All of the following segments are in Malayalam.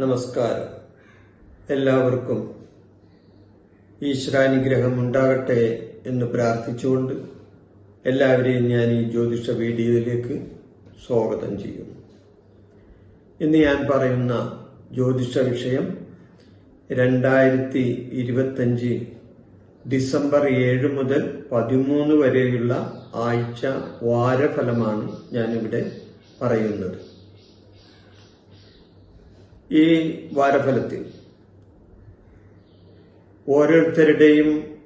നമസ്കാരം. എല്ലാവർക്കും ഈശ്വരാനുഗ്രഹം ഉണ്ടാകട്ടെ എന്ന് പ്രാർത്ഥിച്ചുകൊണ്ട് എല്ലാവരെയും ഞാൻ ഈ ജ്യോതിഷ വീഡിയോയിലേക്ക് സ്വാഗതം ചെയ്യുന്നു. ഇന്ന് ഞാൻ പറയുന്ന ജ്യോതിഷ വിഷയം രണ്ടായിരത്തി ഇരുപത്തഞ്ച് ഡിസംബർ ഏഴ് മുതൽ പതിമൂന്ന് വരെയുള്ള ആഴ്ച വാരഫലമാണ് ഞാനിവിടെ പറയുന്നത്. ഈ വാരഫലത്തിൽ ഓരോരുത്തരുടെയും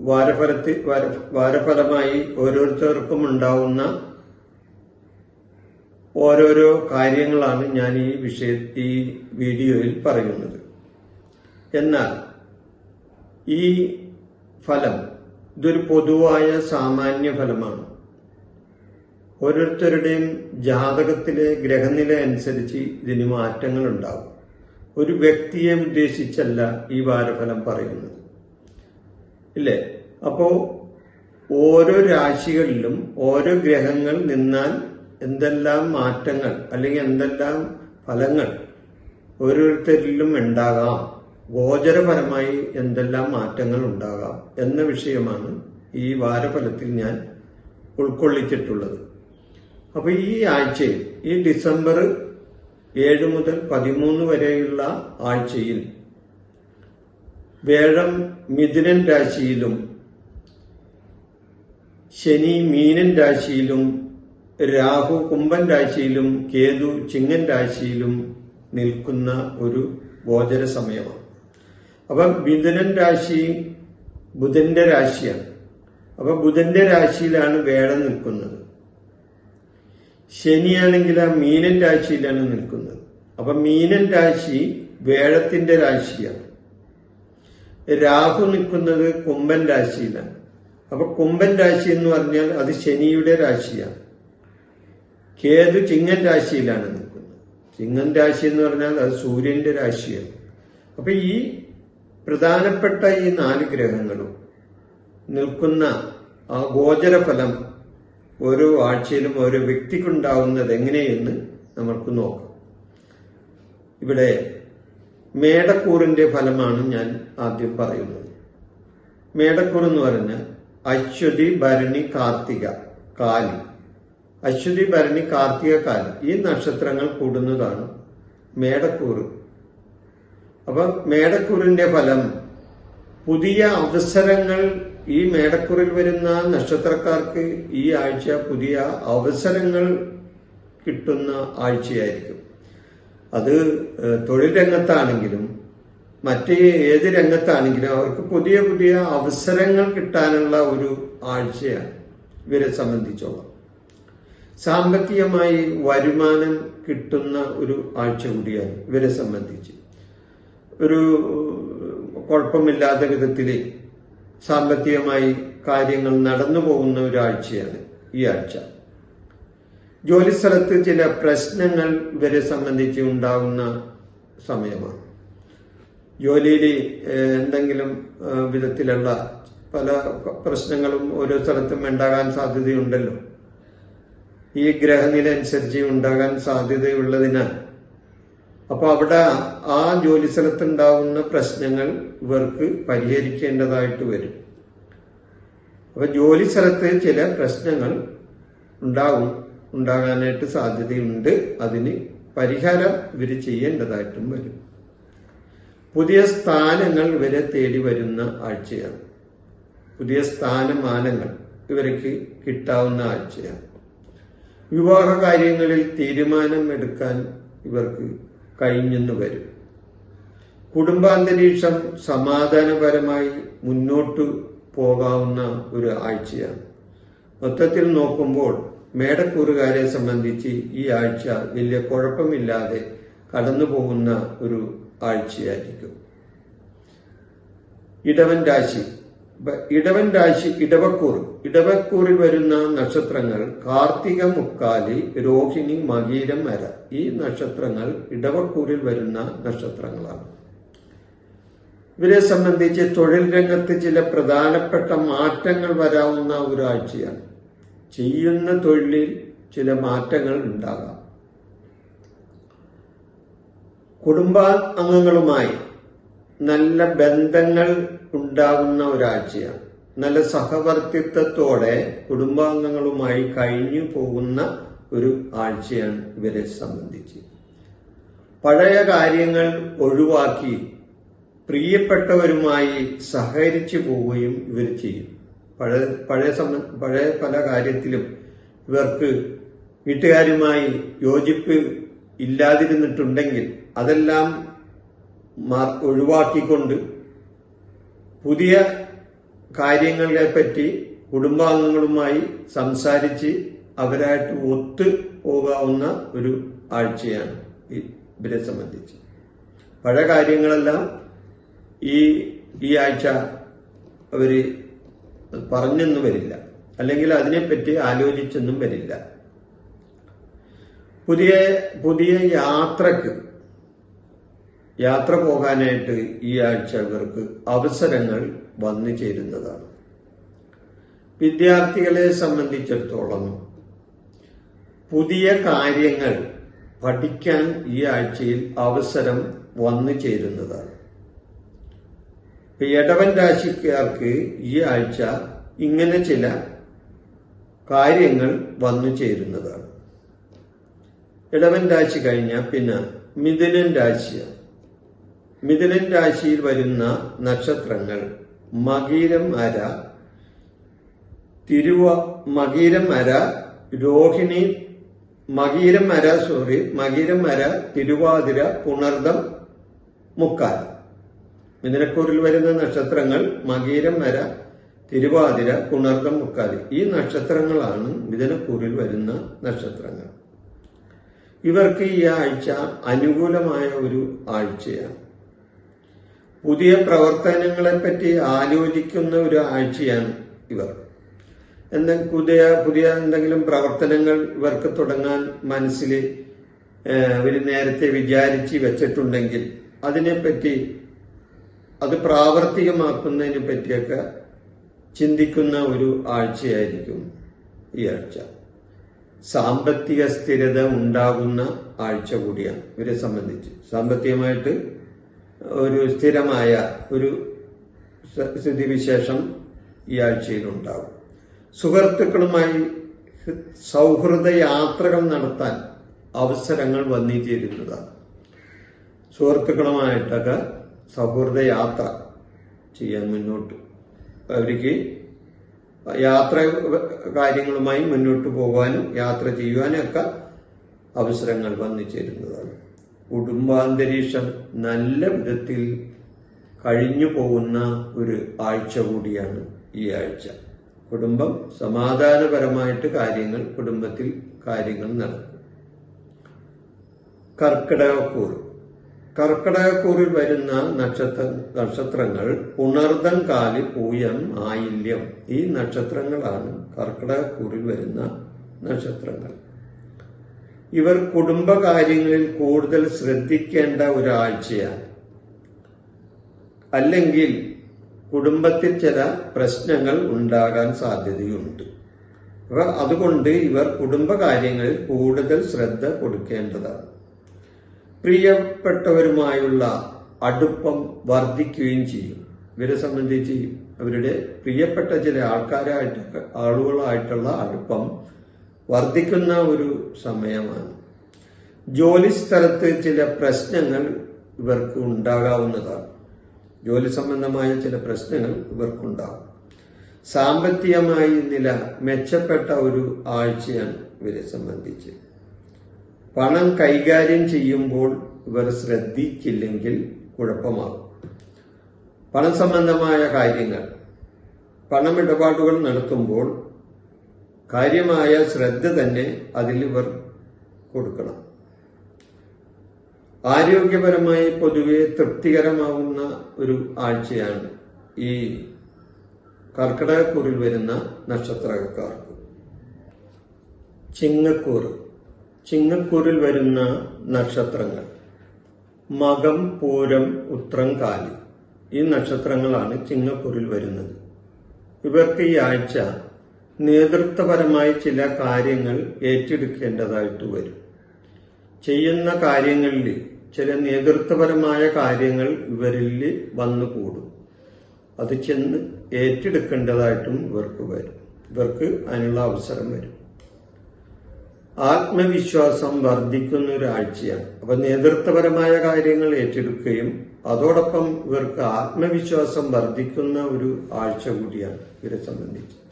വാരഫലത്തിൽ വാര- വാരഫലമായി ഓരോരുത്തർക്കും ഉണ്ടാവുന്ന ഓരോരോ കാര്യങ്ങളാണ് ഞാൻ ഈ വിഷയ ഈ വീഡിയോയിൽ പറയുന്നത്. എന്നാൽ ഈ ഫലം ഇതൊരു പൊതുവായ സാമാന്യ ഫലമാണ്. ഓരോരുത്തരുടെയും ജാതകത്തിലെ ഗ്രഹനില അനുസരിച്ച് ഇതിന് മാറ്റങ്ങൾ ഉണ്ടാകും ഒരു വ്യക്തിയെ ഉദ്ദേശിച്ചല്ല ഈ വാരഫലം പറയുന്നത്. ഇല്ലേ? അപ്പോ ഓരോ രാശികളിലും ഓരോ ഗ്രഹങ്ങൾ നിന്നാൽ എന്തെല്ലാം മാറ്റങ്ങൾ അല്ലെങ്കിൽ എന്തെല്ലാം ഫലങ്ങൾ ഓരോരുത്തരിലും ഉണ്ടാകാം. ഗോചരപരമായി എന്തെല്ലാം മാറ്റങ്ങൾ ഉണ്ടാകാം എന്ന വിഷയമാണ് ഈ വാരഫലത്തിൽ ഞാൻ ഉൾക്കൊള്ളിച്ചിട്ടുള്ളത്. അപ്പൊ ഈ ആഴ്ചയിൽ ഈ ഡിസംബർ ഏഴ് മുതൽ പതിമൂന്ന് വരെയുള്ള ആഴ്ചയിൽ വേഴം മിഥുനൻ രാശിയിലും ശനി മീനൻ രാശിയിലും രാഹു കുംഭൻ രാശിയിലും കേതു ചിങ്ങൻ രാശിയിലും നിൽക്കുന്ന ഒരു ഗോചര സമയമാണ്. അപ്പൊ മിഥുനൻ രാശി ബുധന്റെ രാശിയാണ്. അപ്പൊ ബുധന്റെ രാശിയിലാണ് വേടം നിൽക്കുന്നത്. ശനിയാണെങ്കിൽ ആ മീനൻ രാശിയിലാണ് നിൽക്കുന്നത്. അപ്പൊ മീനൻ രാശി വേഴത്തിന്റെ രാശിയാണ്. രാഹു നിൽക്കുന്നത് കുംഭൻ രാശിയിലാണ്. അപ്പൊ കുംഭൻ രാശി എന്ന് പറഞ്ഞാൽ അത് ശനിയുടെ രാശിയാണ്. കേതു ചിങ്ങൻ രാശിയിലാണ് നിൽക്കുന്നത്. ചിങ്ങൻ രാശി എന്ന് പറഞ്ഞാൽ അത് സൂര്യന്റെ രാശിയാണ്. അപ്പൊ ഈ പ്രധാനപ്പെട്ട ഈ നാല് ഗ്രഹങ്ങളും നിൽക്കുന്ന ആ ഗോചരഫലം ഓരോ ആഴ്ചയിലും ഓരോ വ്യക്തിക്കുണ്ടാവുന്നത് എങ്ങനെയെന്ന് നമുക്ക് നോക്കാം. ഇവിടെ മേടക്കൂറിന്റെ ഫലമാണ് ഞാൻ ആദ്യം പറയുന്നത്. മേടക്കൂർ എന്ന് പറഞ്ഞാൽ അശ്വതി ഭരണി കാർത്തിക കാലി. അശ്വതി ഭരണി കാർത്തിക കാലി. ഈ നക്ഷത്രങ്ങൾ കൂടുന്നതാണ് മേടക്കൂറ്. അപ്പൊ മേടക്കുറിന്റെ ഫലം. പുതിയ അവസരങ്ങൾ ഈ മേടക്കുറിൽ വരുന്ന നക്ഷത്രക്കാർക്ക് ഈ ആഴ്ച പുതിയ അവസരങ്ങൾ കിട്ടുന്ന ആഴ്ചയായിരിക്കും. അത് തൊഴിൽ രംഗത്താണെങ്കിലും മറ്റ് ഏത് രംഗത്താണെങ്കിലും അവർക്ക് പുതിയ പുതിയ അവസരങ്ങൾ കിട്ടാനുള്ള ഒരു ആഴ്ചയാണ് ഇവരെ സംബന്ധിച്ചോളം. സാമ്പത്തികമായി വരുമാനം കിട്ടുന്ന ഒരു ആഴ്ച കൂടിയാണ് ഇവരെ സംബന്ധിച്ച്. ഒരു കുഴപ്പമില്ലാത്ത വിധത്തിൽ സാമ്പത്തികമായി കാര്യങ്ങൾ നടന്നു പോകുന്ന ഒരാഴ്ചയാണ് ഈ ആഴ്ച. ജോലിസ്ഥലത്ത് ചില പ്രശ്നങ്ങൾ ഇവരെ സംബന്ധിച്ച് ഉണ്ടാകുന്ന സമയമാണ്. ജോലിയിൽ എന്തെങ്കിലും വിധത്തിലുള്ള പല പ്രശ്നങ്ങളും ഓരോ സ്ഥലത്തും ഉണ്ടാകാൻ സാധ്യതയുണ്ടല്ലോ. ഈ ഗ്രഹനില അനുസരിച്ച് ഉണ്ടാകാൻ സാധ്യതയുള്ളതിനാൽ അപ്പൊ അവിടെ ആ ജോലി സ്ഥലത്തുണ്ടാവുന്ന പ്രശ്നങ്ങൾ ഇവർക്ക് പരിഹരിക്കേണ്ടതായിട്ട് വരും. അപ്പൊ ജോലി സ്ഥലത്ത് ചില പ്രശ്നങ്ങൾ ഉണ്ടാവും ഉണ്ടാകാനായിട്ട് സാധ്യതയുണ്ട്. അതിന് പരിഹാരം ഇവർ ചെയ്യേണ്ടതായിട്ടും വരും. പുതിയ സ്ഥാനങ്ങൾ ഇവരെ തേടി വരുന്ന ആഴ്ചയാണ്. പുതിയ സ്ഥാനമാനങ്ങൾ ഇവർക്ക് കിട്ടാവുന്ന ആഴ്ചയാണ്. വിവാഹ കാര്യങ്ങളിൽ തീരുമാനം എടുക്കാൻ ഇവർക്ക് കഴിഞ്ഞെന്ന് വരും. കുടുംബാന്തരീക്ഷം സമാധാനപരമായി മുന്നോട്ട് പോകാവുന്ന ഒരു ആഴ്ചയാണ്. മൊത്തത്തിൽ നോക്കുമ്പോൾ മേടക്കൂറുകാരെ സംബന്ധിച്ച് ഈ ആഴ്ച വലിയ കുഴപ്പമില്ലാതെ കടന്നു പോകുന്ന ഒരു ആഴ്ചയായിരിക്കും. ഇടവൻ രാശി. ഇടവൻ രാശി ഇടവക്കൂർ ഇടവക്കൂറിൽ വരുന്ന നക്ഷത്രങ്ങൾ കാർത്തിക മുക്കാലി രോഹിണി മകീരം വര. ഈ നക്ഷത്രങ്ങൾ ഇടവക്കൂറിൽ വരുന്ന നക്ഷത്രങ്ങളാണ്. ഇവരെ സംബന്ധിച്ച് തൊഴിൽ രംഗത്ത് ചില പ്രധാനപ്പെട്ട മാറ്റങ്ങൾ വരാവുന്ന ഒരാഴ്ചയാണ്. ചെയ്യുന്ന തൊഴിലിൽ ചില മാറ്റങ്ങൾ ഉണ്ടാകാം. കുടുംബ അംഗങ്ങളുമായി നല്ല ബന്ധങ്ങൾ ഉണ്ടാകുന്ന ഒരാഴ്ചയാണ്. നല്ല സഹവർത്തിത്വത്തോടെ കുടുംബാംഗങ്ങളുമായി കഴിഞ്ഞു പോകുന്ന ഒരു ആഴ്ചയാണ് ഇവരെ സംബന്ധിച്ച്. പഴയ കാര്യങ്ങൾ ഒഴിവാക്കി പ്രിയപ്പെട്ടവരുമായി സഹകരിച്ചു പോവുകയും ഇവർ ചെയ്യും. പഴയ പഴയ സംബ പഴയ പല കാര്യത്തിലും ഇവർക്ക് വീട്ടുകാരുമായി യോജിപ്പ് ഇല്ലാതിരുന്നിട്ടുണ്ടെങ്കിൽ അതെല്ലാം ഒഴിവാക്കിക്കൊണ്ട് പുതിയ കാര്യങ്ങളെ പറ്റി കുടുംബാംഗങ്ങളുമായി സംസാരിച്ച് അവരായിട്ട് ഒത്തു പോകാവുന്ന ഒരു ആഴ്ചയാണ് ഇവരെ സംബന്ധിച്ച്. പഴയ കാര്യങ്ങളെല്ലാം ഈ ഈ ആഴ്ച അവർ പറഞ്ഞെന്നും വരില്ല. അല്ലെങ്കിൽ അതിനെപ്പറ്റി ആലോചിച്ചെന്നും വരില്ല. പുതിയ പുതിയ യാത്രയ്ക്ക് യാത്ര പോകാനായിട്ട് ഈ ആഴ്ച ഇവർക്ക് അവസരങ്ങൾ വന്നു ചേരുന്നതാണ്. വിദ്യാർത്ഥികളെ സംബന്ധിച്ചിടത്തോളം പുതിയ കാര്യങ്ങൾ പഠിക്കാൻ ഈ ആഴ്ചയിൽ അവസരം വന്നു ചേരുന്നതാണ്. ഇടവൻ രാശിക്കാർക്ക് ഈ ആഴ്ച ഇങ്ങനെ ചില കാര്യങ്ങൾ വന്നു ചേരുന്നതാണ്. ഇടവൻ രാശി കഴിഞ്ഞാൽ പിന്നെ മിഥുനൻ രാശിയാണ്. മിഥുനൻ രാശിയിൽ വരുന്ന നക്ഷത്രങ്ങൾ. മകീരം അര തിരുവ മകീരം അര രോഹിണി മകീരം അര സോറി മകീരം അര തിരുവാതിര പുണർദം മുക്കാൽ. മിഥുനക്കൂറിൽ വരുന്ന നക്ഷത്രങ്ങൾ മകീരം അര തിരുവാതിര പുണർദം മുക്കാലി ഈ നക്ഷത്രങ്ങളാണ് മിഥുനക്കൂറിൽ വരുന്ന നക്ഷത്രങ്ങൾ. ഇവർക്ക് ഈ ആഴ്ച അനുകൂലമായ ഒരു ആഴ്ചയാണ്. പുതിയ പ്രവർത്തനങ്ങളെ പറ്റി ആലോചിക്കുന്ന ഒരു ആഴ്ചയാണ് ഇവർ. എന്തെങ്കിലും പുതിയ പുതിയ എന്തെങ്കിലും പ്രവർത്തനങ്ങൾ ഇവർക്ക് തുടങ്ങാൻ മനസ്സിൽ ഒരു നേരത്തെ വിചാരിച്ച് വെച്ചിട്ടുണ്ടെങ്കിൽ അതിനെപ്പറ്റി അത് പ്രാവർത്തികമാക്കുന്നതിനെ പറ്റിയൊക്കെ ചിന്തിക്കുന്ന ഒരു ആഴ്ചയായിരിക്കും ഈ ആഴ്ച. സാമ്പത്തിക സ്ഥിരത ഉണ്ടാകുന്ന ആഴ്ച കൂടിയാണ് ഇവരെ സംബന്ധിച്ച്. സാമ്പത്തികമായിട്ട് ഒരു സ്ഥിരമായ ഒരു സ്ഥിതിവിശേഷം ഈ ആഴ്ചയിൽ ഉണ്ടാകും സുഹൃത്തുക്കളുമായി സൗഹൃദ യാത്രകൾ നടത്താൻ അവസരങ്ങൾ വന്നു ചേരുന്നതാണ് സുഹൃത്തുക്കളുമായിട്ടൊക്കെ സൗഹൃദ യാത്ര ചെയ്യാൻ മുന്നോട്ട് അവർക്ക് യാത്ര കാര്യങ്ങളുമായി മുന്നോട്ട് പോകാനും യാത്ര ചെയ്യുവാനും ഒക്കെ അവസരങ്ങൾ വന്നു ചേരുന്നതാണ് കുടുംബാന്തരീക്ഷം നല്ല വിധത്തിൽ കഴിഞ്ഞു പോകുന്ന ഒരു ആഴ്ച കൂടിയാണ് ഈ ആഴ്ച. കുടുംബം സമാധാനപരമായിട്ട് കാര്യങ്ങൾ കുടുംബത്തിൽ കാര്യങ്ങൾ നടക്കും. കർക്കിടകക്കൂർ. കർക്കിടകക്കൂറിൽ വരുന്ന നക്ഷത്ര നക്ഷത്രങ്ങൾ ഉണർദം കാലി പൂയം ആയില്യം ഈ നക്ഷത്രങ്ങളാണ് കർക്കിടകക്കൂറിൽ വരുന്ന നക്ഷത്രങ്ങൾ. ഇവർ കുടുംബകാര്യങ്ങളിൽ കൂടുതൽ ശ്രദ്ധിക്കേണ്ട ഒരാഴ്ചയാണ്. അല്ലെങ്കിൽ കുടുംബത്തിൽ ചില പ്രശ്നങ്ങൾ ഉണ്ടാകാൻ സാധ്യതയുണ്ട്. ഇവർ അതുകൊണ്ട് ഇവർ കുടുംബകാര്യങ്ങളിൽ കൂടുതൽ ശ്രദ്ധ കൊടുക്കേണ്ടതാണ്. പ്രിയപ്പെട്ടവരുമായുള്ള അടുപ്പം വർദ്ധിക്കുകയും ചെയ്യും. ഇവരെ സംബന്ധിച്ച് അവരുടെ പ്രിയപ്പെട്ട ചില ആൾക്കാരായിട്ട് ആളുകളായിട്ടുള്ള അടുപ്പം വർദ്ധിക്കുന്ന ഒരു സമയമാണ്. ജോലി സ്ഥലത്ത് ചില പ്രശ്നങ്ങൾ ഇവർക്ക് ഉണ്ടാകാവുന്നതാണ്. ജോലി സംബന്ധമായ ചില പ്രശ്നങ്ങൾ ഇവർക്കുണ്ടാകും സാമ്പത്തികമായി നില മെച്ചപ്പെട്ട ഒരു ആഴ്ചയാണ് ഇവരെ സംബന്ധിച്ച്. പണം കൈകാര്യം ചെയ്യുമ്പോൾ ഇവർ ശ്രദ്ധിച്ചില്ലെങ്കിൽ കുഴപ്പമാകും. പണം സംബന്ധമായ കാര്യങ്ങൾ. പണമിടപാടുകൾ നടത്തുമ്പോൾ കാര്യമായ ശ്രദ്ധ തന്നെ അതിൽ ഇവർ കൊടുക്കണം. ആരോഗ്യപരമായി പൊതുവെ തൃപ്തികരമാവുന്ന ഒരു ആഴ്ചയാണ് ഈ കർക്കിടകക്കൂറിൽ വരുന്ന നക്ഷത്രക്കാർക്ക്. ചിങ്ങക്കൂർ ചിങ്ങക്കൂറിൽ വരുന്ന നക്ഷത്രങ്ങൾ. മകം പൂരം ഉത്രം കാലി. ഈ നക്ഷത്രങ്ങളാണ് ചിങ്ങക്കൂറിൽ വരുന്നത്. ഇവർക്ക് ഈ ആഴ്ച നേതൃത്വപരമായി ചില കാര്യങ്ങൾ ഏറ്റെടുക്കേണ്ടതായിട്ട് വരും. ചെയ്യുന്ന കാര്യങ്ങളിൽ ചില നേതൃത്വപരമായ കാര്യങ്ങൾ ഇവരിൽ വന്നുകൂടും. അത് ചെന്ന് ഏറ്റെടുക്കേണ്ടതായിട്ടും ഇവർക്ക് വരും. ഇവർക്ക് അതിനുള്ള അവസരം വരും. ആത്മവിശ്വാസം വർദ്ധിക്കുന്ന ഒരാഴ്ചയാണ്. അപ്പൊ നേതൃത്വപരമായ കാര്യങ്ങൾ ഏറ്റെടുക്കുകയും അതോടൊപ്പം ഇവർക്ക് ആത്മവിശ്വാസം വർദ്ധിക്കുന്ന ഒരു ആഴ്ച കൂടിയാണ് ഇവരെ സംബന്ധിച്ച്.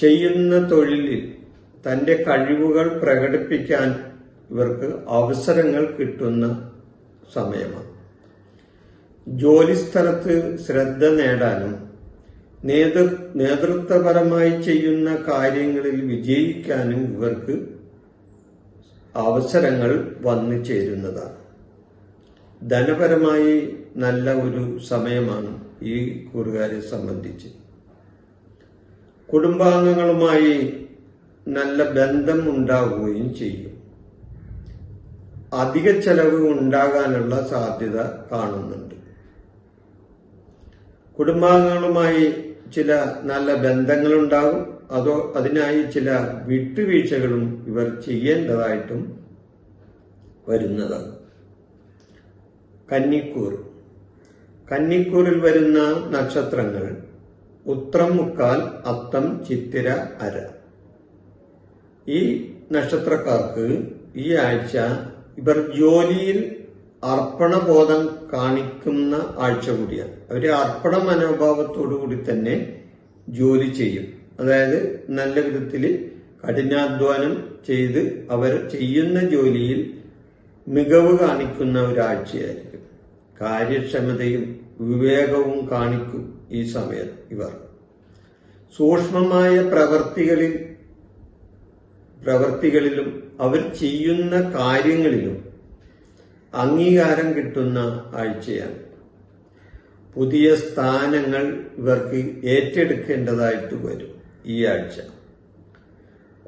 ചെയ്യുന്ന തൊഴിലിൽ തന്റെ കഴിവുകൾ പ്രകടിപ്പിക്കാൻ ഇവർക്ക് അവസരങ്ങൾ കിട്ടുന്ന സമയമാണ്. ജോലിസ്ഥലത്ത് ശ്രദ്ധ നേടാനും നേതൃ നേതൃത്വപരമായി ചെയ്യുന്ന കാര്യങ്ങളിൽ വിജയിക്കാനും ഇവർക്ക് അവസരങ്ങൾ വന്നു ചേരുന്നതാണ്. ധനപരമായി നല്ല ഒരു സമയമാണ് ഈ കൂറുകാരെ സംബന്ധിച്ച്. കുടുംബാംഗങ്ങളുമായി നല്ല ബന്ധം ഉണ്ടാവുകയും ചെയ്യും. അധിക ചെലവ് ഉണ്ടാകാനുള്ള സാധ്യത കാണുന്നുണ്ട്. കുടുംബാംഗങ്ങളുമായി ചില നല്ല ബന്ധങ്ങളുണ്ടാകും. അതോ അതിനായി ചില വിട്ടുവീഴ്ചകളും ഇവർ ചെയ്യേണ്ടതായിട്ടും വരുന്നതാണ്. കന്നിക്കൂർ. കന്നിക്കൂറിൽ വരുന്ന നക്ഷത്രങ്ങൾ ഉത്രം മുക്കാൽ അത്തം ചിത്തിര അര. ഈ നക്ഷത്രക്കാർക്ക് ഈ ആഴ്ച ഇവർ ജോലിയിൽ അർപ്പണബോധം കാണിക്കുന്ന ആഴ്ച കൂടിയാണ്. അവർ അർപ്പണ മനോഭാവത്തോടു കൂടി തന്നെ ജോലി ചെയ്യും. അതായത് നല്ല വിധത്തിൽ കഠിനാധ്വാനം ചെയ്ത് അവർ ചെയ്യുന്ന ജോലിയിൽ മികവ് കാണിക്കുന്ന ഒരാഴ്ചയായിരിക്കും. കാര്യക്ഷമതയും വിവേകവും കാണിക്കും. ഈ സമയത്ത് ഇവർ. സൂക്ഷ്മമായ പ്രവർത്തികളിൽ പ്രവർത്തികളിലും അവർ ചെയ്യുന്ന കാര്യങ്ങളിലും അംഗീകാരം കിട്ടുന്ന ആഴ്ചയാണ്. പുതിയ സ്ഥാനങ്ങൾ ഇവർക്ക് ഏറ്റെടുക്കേണ്ടതായിട്ട് വരും ഈ ആഴ്ച.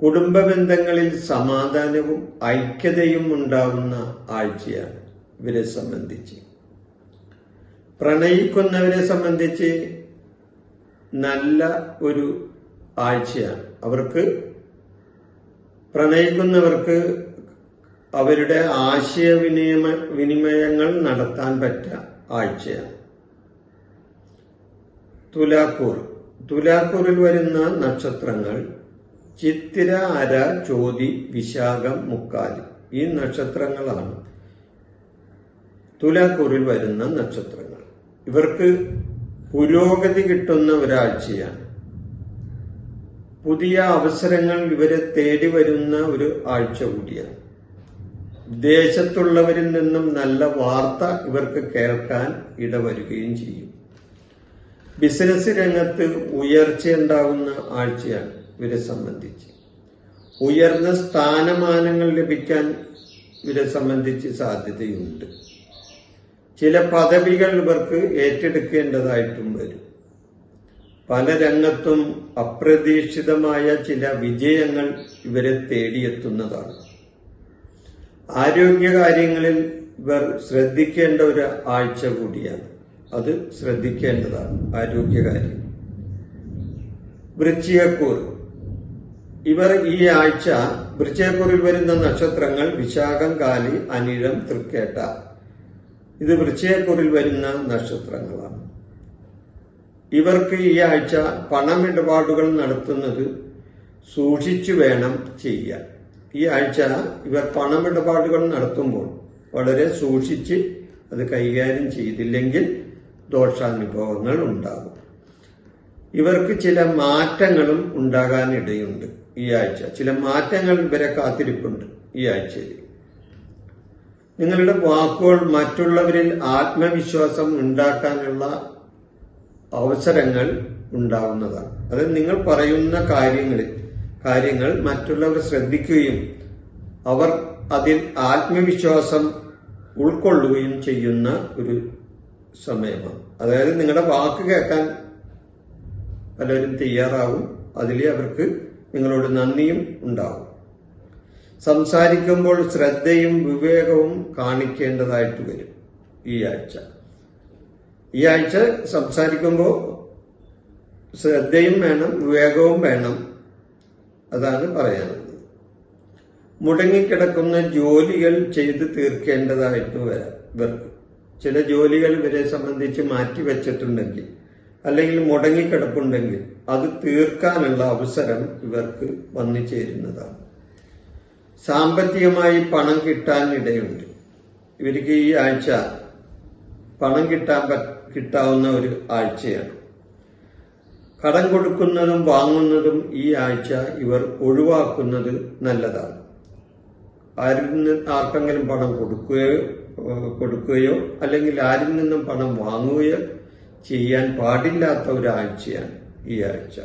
കുടുംബ ബന്ധങ്ങളിൽ സമാധാനവും ഐക്യതയും ഉണ്ടാവുന്ന ആഴ്ചയാണ് ഇവരെ സംബന്ധിച്ച്. പ്രണയിക്കുന്നവരെ സംബന്ധിച്ച് നല്ല ഒരു ആഴ്ചയാണ്. അവർക്ക് പ്രണയിക്കുന്നവർക്ക് അവരുടെ ആശയവിനിമ വിനിമയങ്ങൾ നടത്താൻ പറ്റ ആഴ്ചയാണ്. തുലാക്കൂർ. തുലാക്കൂറിൽ വരുന്ന നക്ഷത്രങ്ങൾ ചിത്തിര അര ചോതി വിശാഖം മുക്കാലി. ഈ നക്ഷത്രങ്ങളാണ് തുലാക്കൂറിൽ വരുന്ന നക്ഷത്രങ്ങൾ. ഇവർക്ക് പുരോഗതി കിട്ടുന്ന ഒരാഴ്ചയാണ്. പുതിയ അവസരങ്ങൾ ഇവരെ തേടി വരുന്ന ഒരു ആഴ്ച കൂടിയാണ്. വിദേശത്തുള്ളവരിൽ നിന്നും നല്ല വാർത്ത ഇവർക്ക് കേൾക്കാൻ ഇടവരുകയും ചെയ്യും. ബിസിനസ് രംഗത്ത് ഉയർച്ചയുണ്ടാകുന്ന ആഴ്ചയാണ് ഇവരെ സംബന്ധിച്ച്. ഉയർന്ന സ്ഥാനമാനങ്ങൾ ലഭിക്കാൻ ഇവരെ സംബന്ധിച്ച് സാധ്യതയുണ്ട്. ചില പദവികൾ ഇവർക്ക് ഏറ്റെടുക്കേണ്ടതായിട്ടും വരും. പല രംഗത്തും അപ്രതീക്ഷിതമായ ചില വിജയങ്ങൾ ഇവരെ തേടിയെത്തുന്നതാണ്. ആരോഗ്യകാര്യങ്ങളിൽ ഇവർ ശ്രദ്ധിക്കേണ്ട ഒരു ആഴ്ച കൂടിയാണ്. അത് ശ്രദ്ധിക്കേണ്ടതാണ് ആരോഗ്യകാര്യം വൃശ്ചികക്കൂർ ഇവർ ഈ ആഴ്ച വൃശ്ചികക്കൂറിൽ വരുന്ന നക്ഷത്രങ്ങൾ വിശാഖം കാലി അനിഴം തൃക്കേട്ട. ഇത് വൃശ്ചികക്കൂറിൽ വരുന്ന നക്ഷത്രങ്ങളാണ്. ഇവർക്ക് ഈ ആഴ്ച പണമിടപാടുകൾ നടത്തുന്നത് സൂക്ഷിച്ചു വേണം ചെയ്യാൻ. ഈ ആഴ്ച ഇവർ പണമിടപാടുകൾ നടത്തുമ്പോൾ വളരെ സൂക്ഷിച്ച് അത് കൈകാര്യം ചെയ്തില്ലെങ്കിൽ ദോഷാനുഭവങ്ങൾ ഉണ്ടാകും. ഇവർക്ക് ചില മാറ്റങ്ങളും ഉണ്ടാകാനിടയുണ്ട് ഈ ആഴ്ച. ചില മാറ്റങ്ങൾ ഇവരെ കാത്തിരിപ്പുണ്ട് ഈ ആഴ്ചയിൽ. നിങ്ങളുടെ വാക്കുകൾ മറ്റുള്ളവരിൽ ആത്മവിശ്വാസം ഉണ്ടാക്കാനുള്ള അവസരങ്ങൾ ഉണ്ടാവുന്നതാണ്. അത് നിങ്ങൾ പറയുന്ന കാര്യങ്ങളിൽ കാര്യങ്ങൾ മറ്റുള്ളവർ ശ്രദ്ധിക്കുകയും അവർ അതിൽ ആത്മവിശ്വാസം ഉൾക്കൊള്ളുകയും ചെയ്യുന്ന ഒരു സമയമാണ്. അതായത് നിങ്ങളുടെ വാക്ക് കേൾക്കാൻ പലരും തയ്യാറാവും. അതിൽ അവർക്ക് നിങ്ങളോട് നന്ദിയും ഉണ്ടാവും. സംസാരിക്കുമ്പോൾ ശ്രദ്ധയും വിവേകവും കാണിക്കേണ്ടതായിട്ട് വരും ഈ ആഴ്ച. ഈ ആഴ്ച സംസാരിക്കുമ്പോൾ ശ്രദ്ധയും വേണം വിവേകവും വേണം അതാണ് പറയാനുള്ളത്. മുടങ്ങിക്കിടക്കുന്ന ജോലികൾ ചെയ്ത് തീർക്കേണ്ടതായിട്ട് വരാം ഇവർക്ക് ചില ജോലികൾ ഇവരെ സംബന്ധിച്ച് മാറ്റിവെച്ചിട്ടുണ്ടെങ്കിൽ അല്ലെങ്കിൽ മുടങ്ങിക്കിടപ്പുണ്ടെങ്കിൽ അത് തീർക്കാനുള്ള അവസരം ഇവർക്ക് വന്നു ചേരുന്നതാണ്. സാമ്പത്തികമായി പണം കിട്ടാൻ ഇടയുണ്ട്. ഇവർക്ക് ഈ ആഴ്ച പണം കിട്ടാൻ കിട്ടാവുന്ന ഒരു ആഴ്ചയാണ്. കടം കൊടുക്കുന്നതും വാങ്ങുന്നതും ഈ ആഴ്ച ഇവർ ഒഴിവാക്കുന്നത് നല്ലതാണ്. ആരിൽ നിന്ന് ആർക്കെങ്കിലും പണം കൊടുക്കുകയോ കൊടുക്കുകയോ അല്ലെങ്കിൽ ആരിൽ നിന്നും പണം വാങ്ങുകയോ ചെയ്യാൻ പാടില്ലാത്ത ഒരാഴ്ചയാണ് ഈ ആഴ്ച.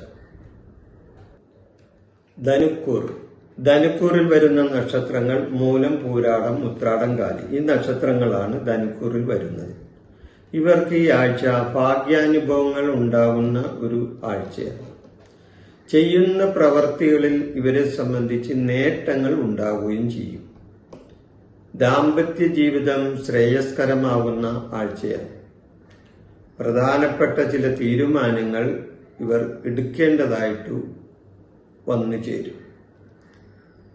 ധനുക്കൂർ ധനുക്കൂറിൽ വരുന്ന നക്ഷത്രങ്ങൾ മൂലം പൂരാടം ഉത്രാടം കാലി. ഈ നക്ഷത്രങ്ങളാണ് ധനുക്കൂറിൽ വരുന്നത്. ഇവർക്ക് ഈ ആഴ്ച ഭാഗ്യാനുഭവങ്ങൾ ഉണ്ടാകുന്ന ഒരു ആഴ്ചയാണ്. ചെയ്യുന്ന പ്രവർത്തികളിൽ ഇവരെ സംബന്ധിച്ച് നേട്ടങ്ങൾ ഉണ്ടാവുകയും ചെയ്യും. ദാമ്പത്യ ജീവിതം ശ്രേയസ്കരമാകുന്ന ആഴ്ചയാണ്. പ്രധാനപ്പെട്ട ചില തീരുമാനങ്ങൾ ഇവർ എടുക്കേണ്ടതായിട്ടു വന്നു ചേരും.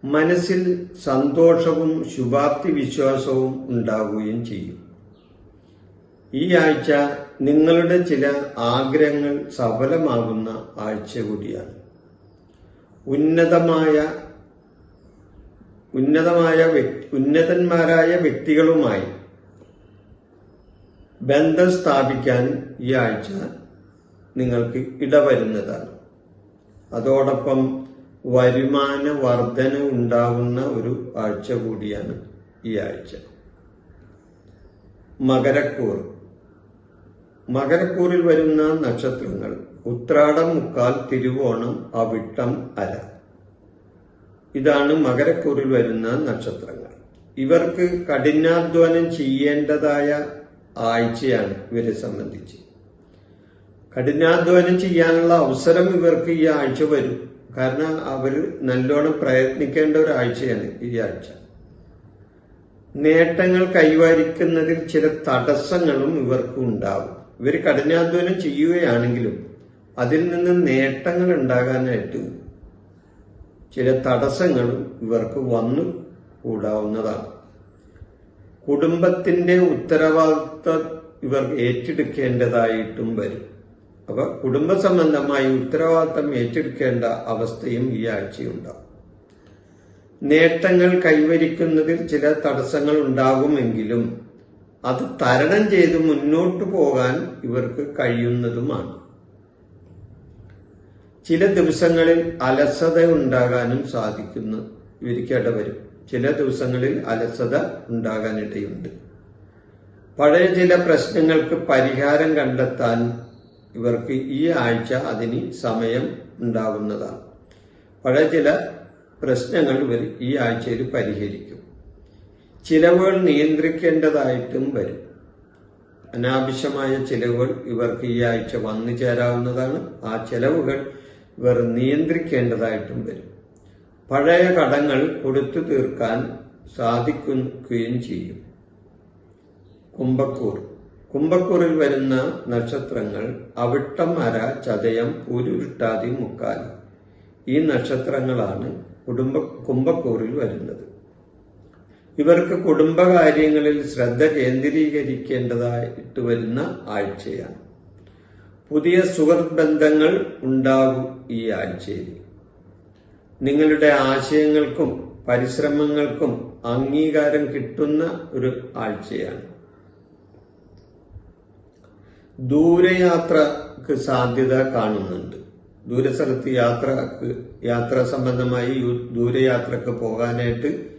മനസ്സിൽ സന്തോഷവും ശുഭാപ്തി വിശ്വാസവും ഉണ്ടാവുകയും ചെയ്യും. ഈ ആഴ്ച നിങ്ങളുടെ ചില ആഗ്രഹങ്ങൾ സഫലമാകുന്ന ആഴ്ച കൂടിയാണ്. ഉന്നതമായ ഉന്നതമായ ഉന്നതന്മാരായ വ്യക്തികളുമായി ബന്ധം സ്ഥാപിക്കാൻ ഈ ആഴ്ച നിങ്ങൾക്ക് ഇടവരുന്നതാണ്. അതോടൊപ്പം വരുമാന വർധന ഉണ്ടാവുന്ന ഒരു ആഴ്ച കൂടിയാണ് ഈ ആഴ്ച. മകരക്കൂർ. മകരക്കൂറിൽ വരുന്ന നക്ഷത്രങ്ങൾ ഉത്രാടം മുക്കാൽ തിരുവോണം അവിട്ടം അര. ഇതാണ് മകരക്കൂറിൽ വരുന്ന നക്ഷത്രങ്ങൾ. ഇവർക്ക് കഠിനാധ്വാനം ചെയ്യേണ്ടതായ ആഴ്ചയാണ് ഇവരെ സംബന്ധിച്ച്. കഠിനാധ്വാനം ചെയ്യാനുള്ള അവസരം ഇവർക്ക് ഈ ആഴ്ച വരും. കാരണം അവർ നല്ലോണം പ്രയത്നിക്കേണ്ട ഒരു ആഴ്ചയാണ് ഈ ആഴ്ച. നേട്ടങ്ങൾ കൈവരിക്കുന്നതിൽ ചില തടസ്സങ്ങളും ഇവർക്ക് ഉണ്ടാവും. ഇവർ കഠിനാധ്വാനം ചെയ്യുകയാണെങ്കിലും അതിൽ നിന്ന് നേട്ടങ്ങൾ ഉണ്ടാകാനായിട്ട് ചില തടസ്സങ്ങളും ഇവർക്ക് വന്നു കൂടാവുന്നതാണ്. കുടുംബത്തിന്റെ ഉത്തരവാദിത്വം ഇവർ ഏറ്റെടുക്കേണ്ടതായിട്ടും വരും. അപ്പൊ കുടുംബ സംബന്ധമായി ഉത്തരവാദിത്തം ഏറ്റെടുക്കേണ്ട അവസ്ഥയും ഈ ആഴ്ചയുണ്ടാവും നേട്ടങ്ങൾ കൈവരിക്കുന്നതിൽ ചില തടസ്സങ്ങൾ ഉണ്ടാകുമെങ്കിലും അത് തരണം ചെയ്ത് മുന്നോട്ട് പോകാൻ ഇവർക്ക് കഴിയുന്നതുമാണ്. ചില ദിവസങ്ങളിൽ അലസത ഉണ്ടാകാനും സാധിക്കുന്നു. ഇവർക്ക് വരും. ചില ദിവസങ്ങളിൽ അലസത ഉണ്ടാകാനിടയുണ്ട്. പഴയ ചില പ്രശ്നങ്ങൾക്ക് പരിഹാരം കണ്ടെത്താൻ ഇവർക്ക് ഈ ആഴ്ച അതിന് സമയം ഉണ്ടാകുന്നതാണ്. പഴയ ചില പ്രശ്നങ്ങൾ ഇവർ ഈ ആഴ്ചയിൽ പരിഹരിക്കും. ചിലവുകൾ നിയന്ത്രിക്കേണ്ടതായിട്ടും വരും. അനാവശ്യമായ ചിലവുകൾ ഇവർക്ക് ഈ ആഴ്ച വന്നു ചേരാവുന്നതാണ്. ആ ചിലവുകൾ ഇവർ നിയന്ത്രിക്കേണ്ടതായിട്ടും വരും. പഴയ കടങ്ങൾ കൊടുത്തു തീർക്കാൻ സാധിക്കുകയും ചെയ്യും. കുംഭക്കൂർ. കുംഭക്കൂറിൽ വരുന്ന നക്ഷത്രങ്ങൾ അവിട്ടം അര ചതയം ഉരുട്ടാതി മുക്കാലി. ഈ നക്ഷത്രങ്ങളാണ് കുടുംബ കുംഭക്കൂറിൽ വരുന്നത്. ഇവർക്ക് കുടുംബകാര്യങ്ങളിൽ ശ്രദ്ധ കേന്ദ്രീകരിക്കേണ്ടതായിട്ട് വരുന്ന ആഴ്ചയാണ്. പുതിയ സുഹൃത് ബന്ധങ്ങൾ ഉണ്ടാകും ഈ ആഴ്ചയിൽ. നിങ്ങളുടെ ആശയങ്ങൾക്കും പരിശ്രമങ്ങൾക്കും അംഗീകാരം കിട്ടുന്ന ഒരു ആഴ്ചയാണ്. ദൂരയാത്രക്ക് സാധ്യത കാണുന്നുണ്ട്. ദൂരസ്ഥലത്ത് യാത്ര യാത്ര സംബന്ധമായി ദൂരയാത്രക്ക് പോകാനായിട്ട്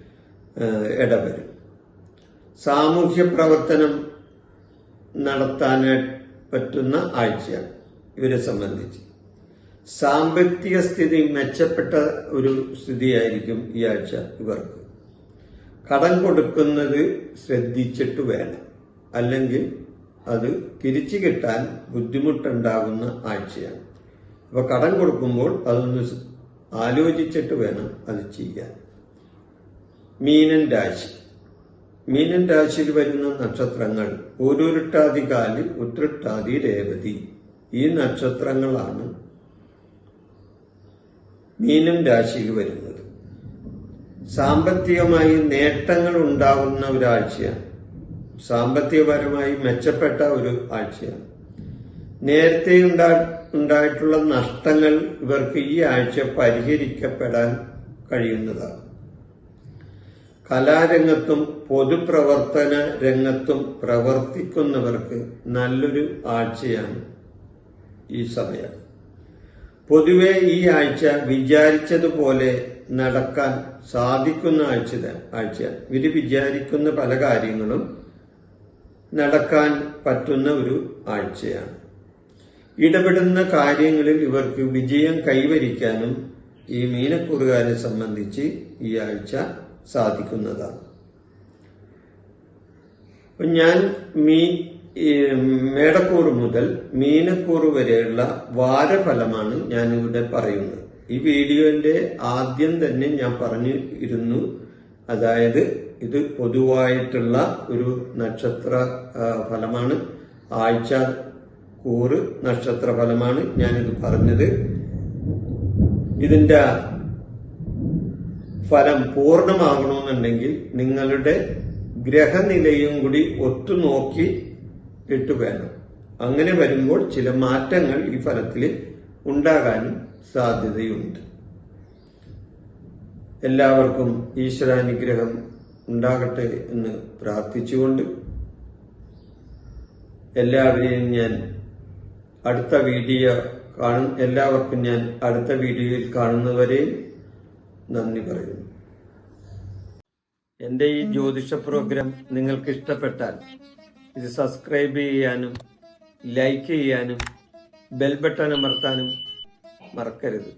ഇടവരും. സാമൂഹ്യ പ്രവർത്തനം നടത്താൻ പറ്റുന്ന ആഴ്ചയാണ് ഇവരെ സംബന്ധിച്ച്. സാമ്പത്തിക സ്ഥിതി മെച്ചപ്പെട്ട ഒരു സ്ഥിതിയായിരിക്കും ഈ ആഴ്ച ഇവർക്ക്. കടം കൊടുക്കുന്നത് ശ്രദ്ധിച്ചിട്ട് വേണം. അല്ലെങ്കിൽ അത് തിരിച്ചു കിട്ടാൻ ബുദ്ധിമുട്ടുണ്ടാകുന്ന ആഴ്ചയാണ്. അപ്പൊ കടം കൊടുക്കുമ്പോൾ അതൊന്ന് ആലോചിച്ചിട്ട് വേണം അത് ചെയ്യാൻ. മീനൻ രാശി. മീനൻ രാശിയിൽ വരുന്ന നക്ഷത്രങ്ങൾ ഓരോരുട്ടാതി കാൽ ഉത്രട്ടാതി രേവതി. ഈ നക്ഷത്രങ്ങളാണ് മീനം രാശിയിൽ വരുന്നത്. സാമ്പത്തികമായി നേട്ടങ്ങൾ ഉണ്ടാകുന്ന ഒരാഴ്ചയാണ്. സാമ്പത്തികപരമായി മെച്ചപ്പെട്ട ഒരു ആഴ്ചയാണ്. നേരത്തെ ഉണ്ടാ ഉണ്ടായിട്ടുള്ള നഷ്ടങ്ങൾ ഇവർക്ക് ഈ ആഴ്ച പരിഹരിക്കപ്പെടാൻ കഴിയുന്നതാണ്. കലാരംഗത്തും പൊതുപ്രവർത്തന രംഗത്തും പ്രവർത്തിക്കുന്നവർക്ക് നല്ലൊരു ആഴ്ചയാണ് ഈ സമയം. പൊതുവെ ഈ ആഴ്ച വിചാരിച്ചതുപോലെ നടക്കാൻ സാധിക്കുന്ന ആഴ്ച ആഴ്ചയാണ്. ഇവർ വിചാരിക്കുന്ന പല കാര്യങ്ങളും നടക്കാൻ പറ്റുന്ന ഒരു ആഴ്ചയാണ്. ഇടപെടുന്ന കാര്യങ്ങളിൽ ഇവർക്ക് വിജയം കൈവരിക്കാനും ഈ മീനക്കൂറുകാരെ സംബന്ധിച്ച് ഈ ആഴ്ച സാധിക്കുന്നതാണ്. ഞാൻ മീൻ മേടക്കൂർ മുതൽ മീനക്കൂറ് വരെയുള്ള വാരഫലമാണ് ഞാൻ ഇവിടെ പറയുന്നത്. ഈ വീഡിയോന്റെ ആദ്യം തന്നെ ഞാൻ പറഞ്ഞു ഇരുന്നു അതായത് ഇത് പൊതുവായിട്ടുള്ള ഒരു നക്ഷത്ര ഫലമാണ്. ആഴ്ച കൂറ് നക്ഷത്ര ഫലമാണ് ഞാനിത് പറഞ്ഞത്. ഇതിന്റെ ഫലം പൂർണമാകണമെന്നുണ്ടെങ്കിൽ നിങ്ങളുടെ ഗ്രഹനിലയും കൂടി ഒത്തുനോക്കി ഇട്ട് വേണം. അങ്ങനെ വരുമ്പോൾ ചില മാറ്റങ്ങൾ ഈ ഫലത്തിൽ ഉണ്ടാകാനും സാധ്യതയുണ്ട്. എല്ലാവർക്കും ഈശ്വരാനുഗ്രഹം ഉണ്ടാകട്ടെ എന്ന് പ്രാർത്ഥിച്ചുകൊണ്ട് എല്ലാവരെയും ഞാൻ അടുത്ത വീഡിയോ കാണും എല്ലാവർക്കും ഞാൻ അടുത്ത വീഡിയോയിൽ കാണുന്നവരെയും നന്ദി പറയുന്നു. എന്റെ ഈ ജ്യോതിഷ പ്രോഗ്രാം നിങ്ങൾക്ക് ഇഷ്ടപ്പെട്ടാൽ ഇത് സബ്സ്ക്രൈബ് ചെയ്യാനും ലൈക്ക് ചെയ്യാനും ബെൽ ബട്ടൺ അമർത്താനും മറക്കരുത്.